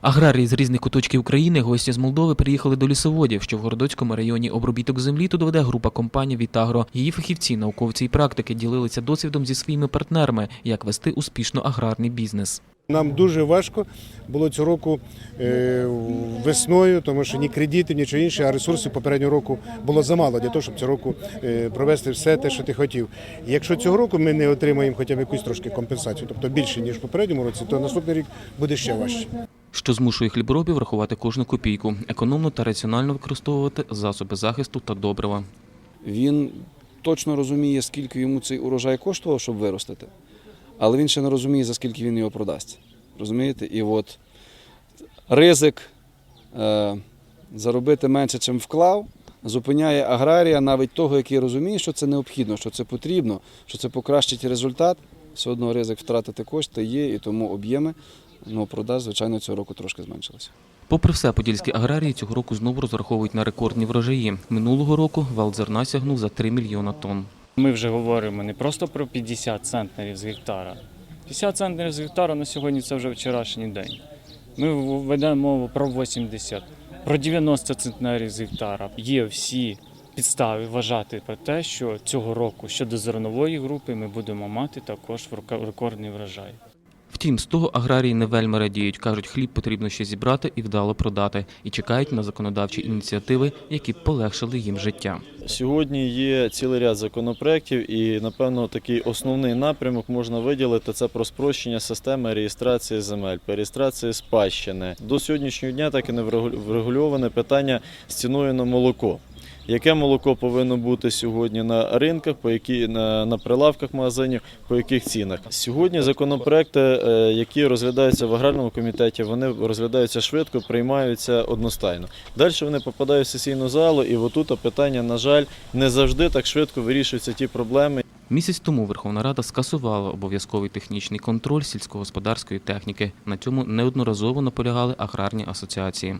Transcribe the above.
Аграрії з різних куточків України, гості з Молдови, приїхали до лісоводів, що в Городоцькому районі обробіток землі тут веде група компаній Вітагро. Її фахівці, науковці і практики ділилися досвідом зі своїми партнерами, як вести успішно аграрний бізнес. Нам дуже важко було цього року е, весною, тому що ні кредитів, нічого інше, а ресурсів попереднього року було замало для того, щоб цього року е, провести все те, що ти хотів. Якщо цього року ми не отримаємо хоча б якусь трошки компенсацію, тобто більше ніж попередньому році, то наступний рік буде ще важче. Що змушує хліборобів рахувати кожну копійку, економно та раціонально використовувати засоби захисту та добрива. Він точно розуміє, скільки йому цей урожай коштував, щоб виростити, але він ще не розуміє, за скільки він його продасть. Розумієте? І от ризик е, заробити менше, чим вклав, зупиняє аграрія, навіть того, який розуміє, що це необхідно, що це потрібно, що це покращить результат. Все одно ризик втратити кошти є, і тому об'єми ну, продаж, звичайно, цього року трошки зменшилися. Попри все, подільські аграрії цього року знову розраховують на рекордні врожаї. Минулого року вал зерна сягнув за 3 мільйона тонн. Ми вже говоримо не просто про 50 центнерів з гектара. 50 центнерів з гектара на сьогодні це вже вчорашній день. Ми ведемо мову про 80, про 90 центнерів з гектара. Є всі підстави вважати про те, що цього року щодо зернової групи ми будемо мати також рекордний врожай. Втім, з того аграрії не вельми радіють. Кажуть, хліб потрібно ще зібрати і вдало продати, і чекають на законодавчі ініціативи, які полегшили їм життя. Сьогодні є цілий ряд законопроєктів, і напевно такий основний напрямок можна виділити це про спрощення системи реєстрації земель, реєстрації спадщини. До сьогоднішнього дня так і не врегу- врегульоване питання з ціною на молоко. Яке молоко повинно бути сьогодні на ринках, по які на, на прилавках магазинів, по яких цінах? Сьогодні законопроекти, е, які розглядаються в аграрному комітеті, вони розглядаються швидко, приймаються одностайно. Далі вони попадають в сесійну залу, і отут питання, на жаль, не завжди так швидко вирішуються ті проблеми, Місяць тому Верховна Рада скасувала обов'язковий технічний контроль сільськогосподарської техніки. На цьому неодноразово наполягали аграрні асоціації.